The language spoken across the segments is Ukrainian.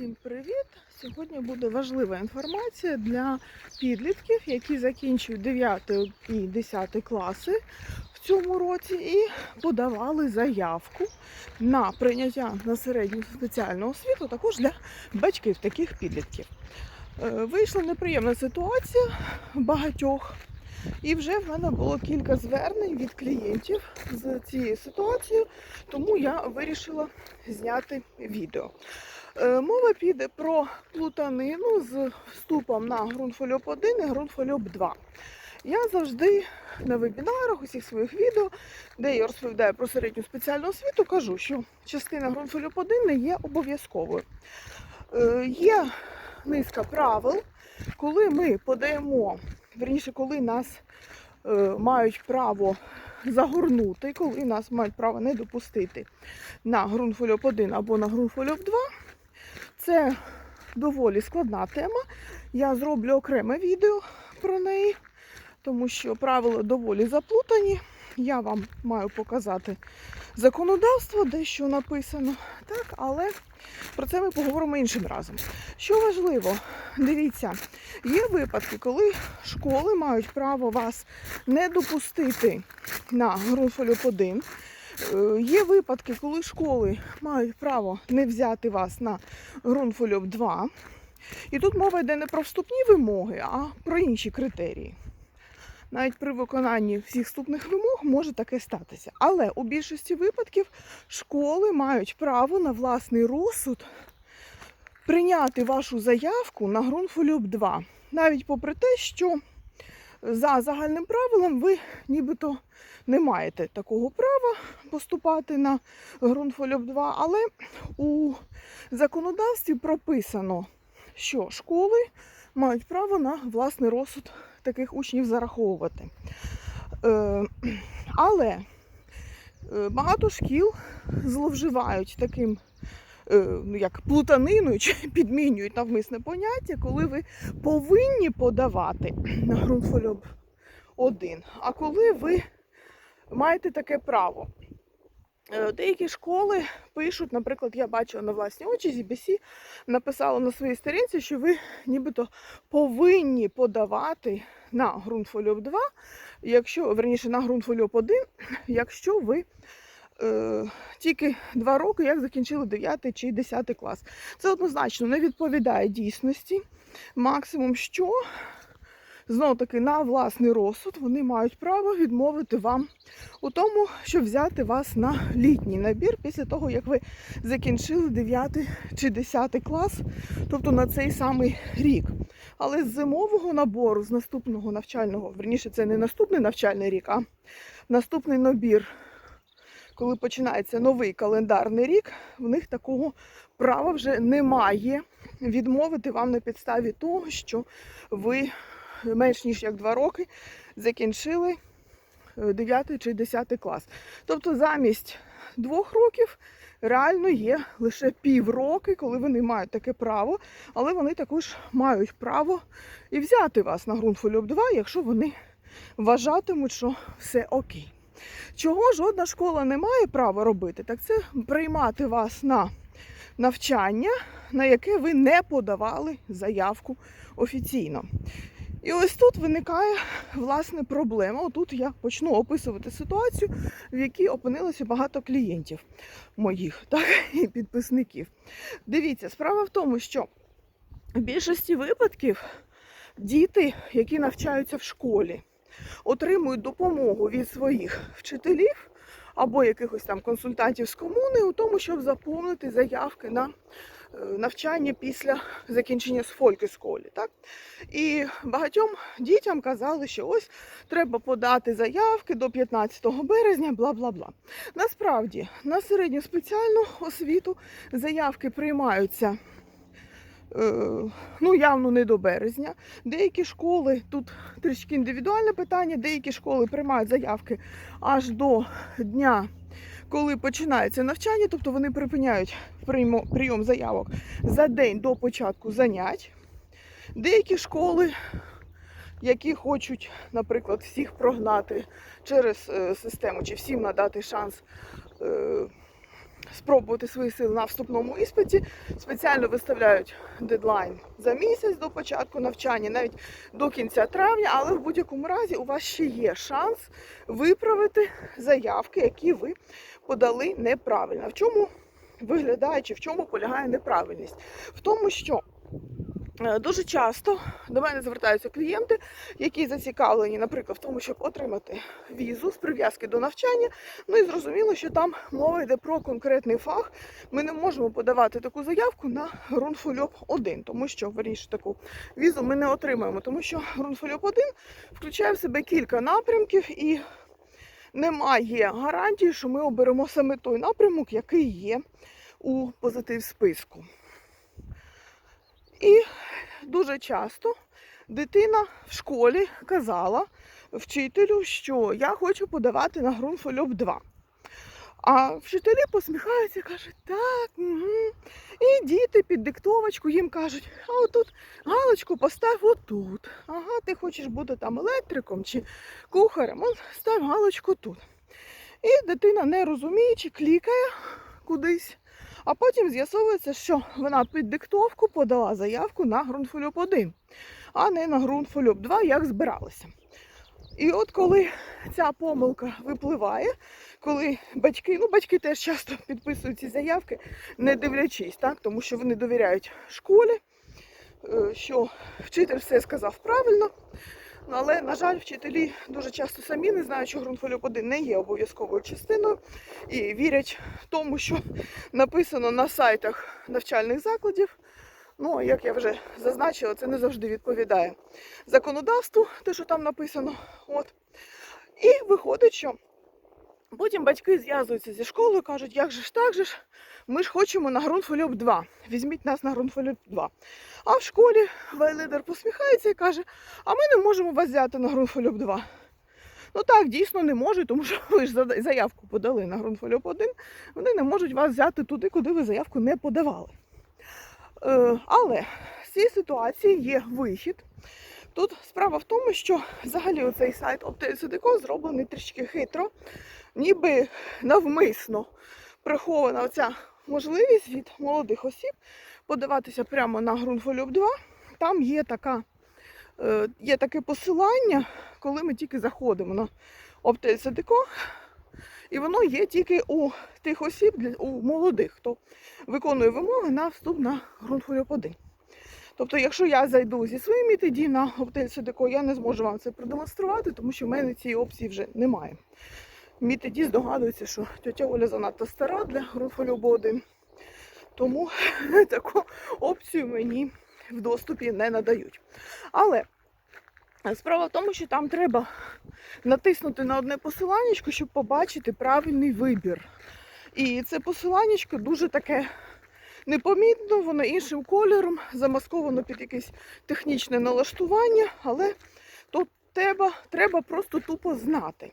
Всім привіт! Сьогодні буде важлива інформація для підлітків, які закінчують 9 і 10 класи в цьому році і подавали заявку на прийняття на середню спеціальну освіту, також для батьків таких підлітків. Е, Вийшла неприємна ситуація багатьох. І вже в мене було кілька звернень від клієнтів з цією ситуацією, тому я вирішила зняти відео. Е, Мова піде про плутанину з вступом на ґрунтфольоп 1 і ґрунтфольоп 2. Я завжди на вебінарах, усіх своїх відео, де я розповідаю про середню спеціальну освіту, кажу, що частина ґрунтфольоп 1 не є обов'язковою. Е, Є низка правил, коли ми подаємо, верніше, коли нас е, мають право загорнути, коли нас мають право не допустити на ґрунтфольоп 1 або на ґрунтфольоп 2. Це доволі складна тема. Я зроблю окреме відео про неї, тому що правила доволі заплутані. Я вам маю показати законодавство, де що написано, так, але про це ми поговоримо іншим разом. Що важливо, дивіться, є випадки, коли школи мають право вас не допустити на ґрунтфольоп 1. Е, Є випадки, коли школи мають право не взяти вас на ґрунтфольоп 2. І тут мова йде не про вступні вимоги, а про інші критерії. Навіть при виконанні всіх вступних вимог може таке статися. Але у більшості випадків школи мають право на власний розсуд прийняти вашу заявку на ґрунтфольоп 2. Навіть попри те, що за загальним правилом ви нібито не маєте такого права поступати на ґрунтфольоп 2, але у законодавстві прописано, що школи мають право на власний розсуд таких учнів зараховувати. Е, але е, багато шкіл зловживають таким. Е, ну, Як плутаниною чи підмінюють навмисне поняття, коли ви повинні подавати на ґрунтфольоп 1, а коли ви маєте таке право. Е, Деякі школи пишуть, наприклад, я бачила на власні очі, ZBC написала на своїй сторінці, що ви нібито повинні подавати на ґрунтфольоп 2, якщо, верніше, на ґрунтфольоп 1, якщо ви е, тільки 2 роки, як закінчили 9 чи 10 клас. Це однозначно не відповідає дійсності. Максимум, що знову таки на власний розсуд вони мають право відмовити вам у тому, щоб взяти вас на літній набір після того, як ви закінчили 9 чи 10 клас, тобто на цей самий рік. Але з зимового набору, з наступного навчального, верніше, це не наступний навчальний рік, а наступний набір, коли починається новий календарний рік, в них такого права вже немає відмовити вам на підставі того, що ви менш ніж як 2 роки закінчили 9 чи 10 клас. Тобто замість двох років реально є лише півроки, коли вони мають таке право, але вони також мають право і взяти вас на ґрунтфольоп 2, якщо вони вважатимуть, що все окей. Чого жодна школа не має права робити, так це приймати вас на навчання, на яке ви не подавали заявку офіційно. І ось тут виникає власне проблема. Отут я почну описувати ситуацію, в якій опинилося багато клієнтів моїх, так і підписників. Дивіться, справа в тому, що в більшості випадків діти, які навчаються в школі, отримують допомогу від своїх вчителів або якихось там консультантів з комуни у тому, щоб заповнити заявки на е, навчання після закінчення з фолькесколі. Так? І багатьом дітям казали, що ось треба подати заявки до 15 березня, бла бла бла. Насправді, на середню спеціальну освіту заявки приймаються. Е, Ну, явно не до березня. Деякі школи, тут трішки індивідуальне питання, деякі школи приймають заявки аж до дня, коли починається навчання, тобто вони припиняють прийом заявок за день до початку занять. Деякі школи, які хочуть, наприклад, всіх прогнати через е, систему чи всім надати шанс е, спробувати свої сили на вступному іспиті. Спеціально виставляють дедлайн за місяць до початку навчання, навіть до кінця травня, але в будь-якому разі у вас ще є шанс виправити заявки, які ви подали неправильно. В чому виглядає чи в чому полягає неправильність? В тому, що дуже часто до мене звертаються клієнти, які зацікавлені, наприклад, в тому, щоб отримати візу з прив'язки до навчання. Ну і зрозуміло, що там мова йде про конкретний фах. Ми не можемо подавати таку заявку на Грунфольоп 1, тому що виріш таку візу ми не отримаємо, тому що Грунфольоп 1 включає в себе кілька напрямків і немає гарантії, що ми оберемо саме той напрямок, який є у позитив списку. І дуже часто дитина в школі казала вчителю, що я хочу подавати на Грунфольоп 2. А вчителі посміхаються, кажуть, так, угу. і діти під диктовочку їм кажуть, а отут галочку постав отут. Ага, ти хочеш бути там електриком чи кухарем, от став галочку тут. І дитина, не розуміючи, клікає кудись. А потім з'ясовується, що вона під диктовку подала заявку на ґрунтфольоп 1, а не на ґрунтфольоп 2, як збиралася. І от коли ця помилка випливає, коли батьки, ну батьки теж часто підписують ці заявки, не дивлячись, так, тому що вони довіряють школі, е, що вчитель все сказав правильно. Ну, але, на жаль, вчителі дуже часто самі не знають, що ґрунтфольоп 1 не є обов'язковою частиною і вірять тому, що написано на сайтах навчальних закладів. Ну, як я вже зазначила, це не завжди відповідає законодавству, те, що там написано. От. І виходить, що потім батьки зв'язуються зі школою, кажуть, як же ж так же ж, ми ж хочемо на ґрунтфольоп 2. Візьміть нас на ґрунтфольоп 2. А в школі вайлидер посміхається і каже, а ми не можемо вас взяти на ґрунтфольоп 2. Ну так, дійсно не можуть, тому що ви ж заявку подали на ґрунтфольоп 1, вони не можуть вас взяти туди, куди ви заявку не подавали. Е, але з цієї ситуації є вихід. Тут справа в тому, що взагалі оцей сайт Optel.cdco зроблений трішки хитро, ніби навмисно прихована оця можливість від молодих осіб подаватися прямо на ґрунтфольоп 2. Там є, така, е, є таке посилання, коли ми тільки заходимо на Optel.cdco, і воно є тільки у тих осіб, у молодих, хто виконує вимоги на вступ на ґрунтфольоп 1. Тобто, якщо я зайду зі своїм ID на Optel.cdco, я не зможу вам це продемонструвати, тому що в мене цієї опції вже немає. Мій тоді здогадується, що тетя Оля занадто стара для 1. Тому таку опцію мені в доступі не надають. Але справа в тому, що там треба натиснути на одне посиланнячко, щоб побачити правильний вибір. І це посиланнячко дуже таке непомітно, воно іншим кольором, замасковано під якесь технічне налаштування, але треба, треба просто тупо знати.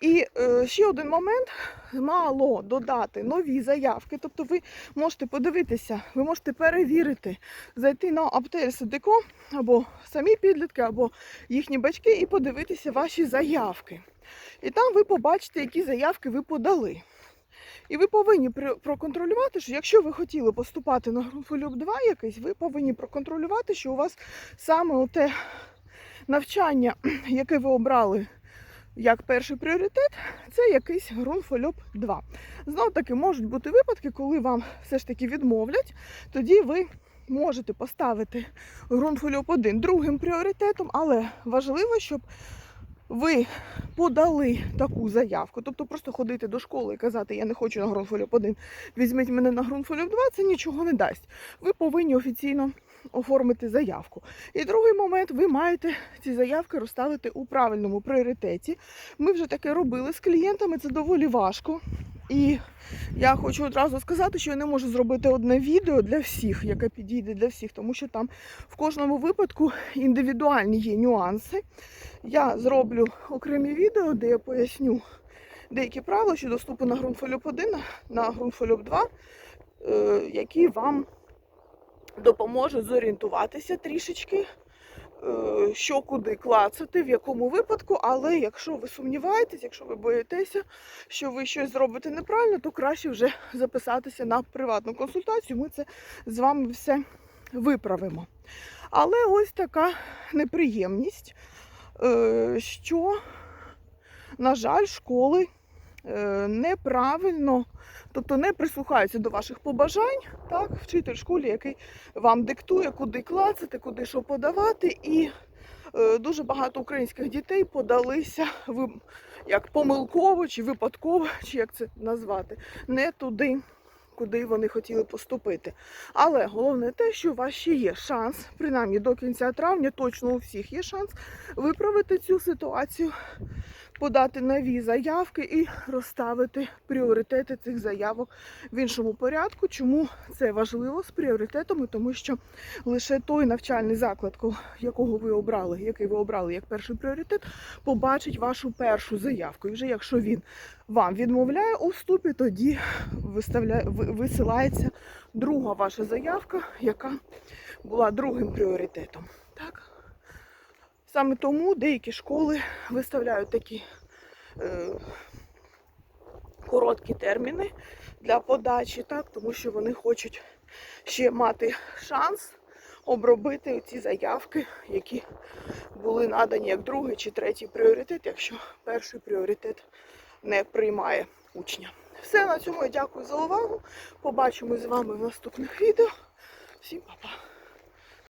І е, ще один момент: мало додати нові заявки. Тобто ви можете подивитися, ви можете перевірити, зайти на Aptel.cdco або самі підлітки, або їхні батьки, і подивитися ваші заявки. І там ви побачите, які заявки ви подали. І ви повинні проконтролювати, що якщо ви хотіли поступати на Грунфольоп 2 якийсь, ви повинні проконтролювати, що у вас саме те навчання, яке ви обрали як перший пріоритет, це якийсь Грунфольоп 2. Знов таки можуть бути випадки, коли вам все ж таки відмовлять, тоді ви можете поставити Грунфольоп 1 другим пріоритетом, але важливо, щоб ви подали таку заявку, тобто просто ходити до школи і казати, я не хочу на Грунфольоп 1, візьміть мене на Грунфольоп 2, це нічого не дасть. Ви повинні офіційно оформити заявку. І другий момент, ви маєте ці заявки розставити у правильному пріоритеті. Ми вже таке робили з клієнтами, це доволі важко. І я хочу одразу сказати, що я не можу зробити одне відео для всіх, яке підійде для всіх, тому що там в кожному випадку індивідуальні є нюанси. Я зроблю окремі відео, де я поясню деякі правила щодо вступу на ґрунтфольоп 1, на ґрунтфольоп 2, е, які вам допоможуть зорієнтуватися трішечки, е, що куди клацати, в якому випадку, але якщо ви сумніваєтесь, якщо ви боїтеся, що ви щось зробите неправильно, то краще вже записатися на приватну консультацію. Ми це з вами все виправимо. Але ось така неприємність, е, що, на жаль, школи е, неправильно, тобто не прислухаються до ваших побажань, так, вчитель в школі, який вам диктує, куди клацати, куди що подавати. І е, дуже багато українських дітей подалися ви, як помилково чи випадково, чи як це назвати, не туди, куди вони хотіли поступити. Але головне те, що у вас ще є шанс, принаймні до кінця травня, точно у всіх є шанс виправити цю ситуацію, подати нові заявки і розставити пріоритети цих заявок в іншому порядку. Чому це важливо з пріоритетами? Тому що лише той навчальний заклад, якого ви обрали, який ви обрали як перший пріоритет, побачить вашу першу заявку. І вже якщо він вам відмовляє у вступі, тоді виставляє, висилається друга ваша заявка, яка була другим пріоритетом. Так? Саме тому деякі школи виставляють такі е, короткі терміни для подачі, так? тому що вони хочуть ще мати шанс обробити ці заявки, які були надані як другий чи третій пріоритет, якщо перший пріоритет не приймає учня. Все на цьому я дякую за увагу. Побачимось з вами в наступних відео. Всім па-па!